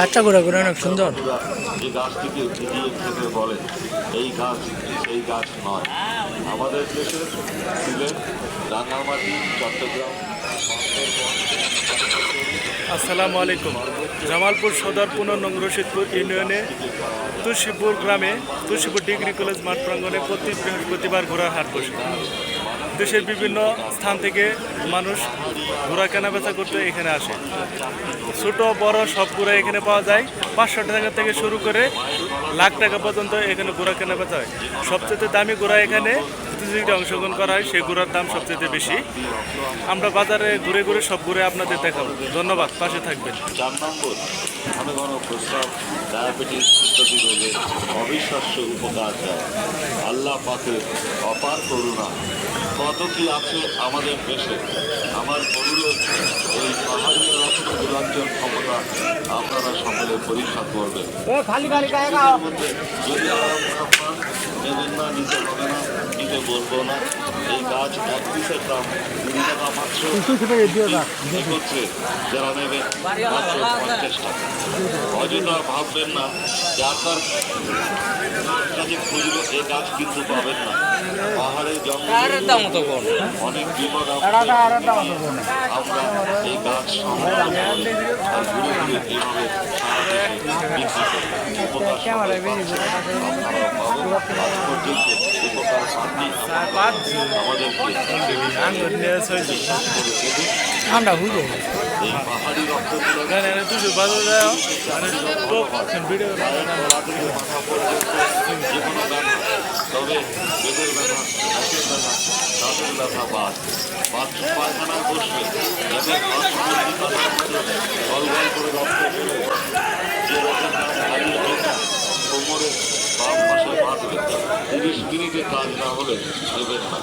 বাচ্চা ঘোরা ঘুরে অনেক সুন্দর। যে গাছটিকে ভিজিয়ে খেতে বলেন এই গাছ সেই গাছ নয়। আমাদের দেশের সিলেট রাঙ্গামাটি চট্টগ্রাম আসসালামু আলাইকুম। জামালপুর সদর রশিদপুর ইউনিয়নে তুলসীপুর গ্রামে তুলসীপুর ডিগ্রি কলেজ মাঠ প্রাঙ্গণে প্রতি বৃহস্পতিবার ঘোড়ার হাট বসে। দেশের বিভিন্ন স্থান থেকে মানুষ ঘোড়া কেনাবেচা করতে এখানে আসে। ছোট, বড় সব ঘোড়া এখানে পাওয়া যায়। পাঁচশো টাকা থেকে শুরু করে লাখ টাকা পর্যন্ত এখানে ঘোড়া কেনাবেচা হয়। সবচেয়ে দামি ঘোড়া এখানে প্রতিযোগিতায় অংশগ্রহণ করা হয়, সেই ঘোড়ার দাম সবচেয়ে বেশি। আমরা বাজারে ঘুরে ঘুরে সব ঘুরে আপনাদের দেখাবো। ধন্যবাদ, পাশে থাকবেন। ঘন ঘন প্রস্রাব ডায়াবেটিস ইত্যাদি রোগে অবিশ্বাস্য উপকার দেয়। আল্লাহ পাকের অপার করুণা। কত কি আছে আমাদের দেশে? আমার অনুরোধ এই পাহাড়ি রক্ত দুরাঞ্চল ক্ষমতা আপনারা সকলে পরীক্ষা করবেন। যদি আরাম না পান নেবেন না নিতে হবে না নিতে বলব না। এই দাম কুড়ি টাকা মাত্র যারা পঞ্চাশ টাকা অযথা ভাববেন না যার তার কাছে এ গাছ কিন্তু পাবেন না। অনেক বিপদ আমরা এই গাছ ঘুরে এইভাবে করি উপকার দেবে ঠান্ডা হয়ে যায় এই পাহাড়ি রক্তগুলো গান এনে দুশো বাজার যায় ভিডিও পায়ের তলা থেকে মাথা পর্যন্ত যে কোনো ব্যথা তবে বাথরুম পায়খানায় এদের হাসপাতাল গল করে যে রকম হারিয়ে ব্যথা কোমরে বাম পাশে বাঁধবে তিরিশ মিনিটে কাজ না হলে নেবেন না।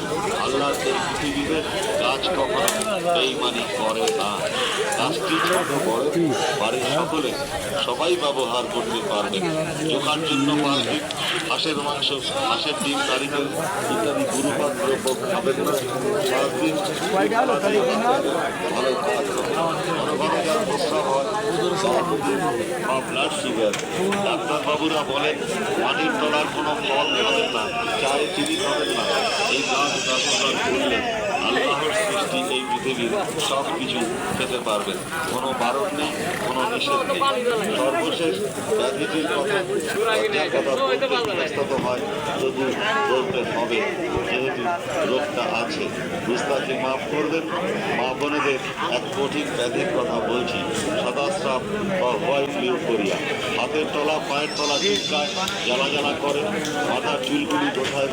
আল্লাহ এই পৃথিবীতে কাজ করে না কাজটি ছোট সবাই ব্যবহার করতে পারবে চোখার জন্য পারবে হাঁসের মাংস হাঁসের ডিম নারিকেল ইত্যাদি গুরুপাত দ্রব্য খাবেন না সারাদিন ভালো খাদ্য ঘন ঘন বা ব্লাড সুগার ডাক্তারবাবুরা বলেন পানির তলার কোনো ফল খাবেন না চায়ে চিনি খাবেন না এই গাছ ব্যবহার করলে আল্লাহর সৃষ্টি এই পৃথিবীর সব কিছু খেতে পারবেন কোনো বারণ নেই, কোনো নিষেধ নেই। সর্বশেষ ব্যাধিটির কথা হয় তবু বলতে হবে, যেহেতু রোগটা আছে। বুঝতাকে মাফ করবেন, মা বোনেদের এক কঠিন ব্যাধির কথা বলছি। সদাস্রাব বা হোয়াইট লিউকোরিয়া। হাতের তলা, পায়ের তলা জ্বালা জ্বালা করে, মাথার চুলগুলি কোথায়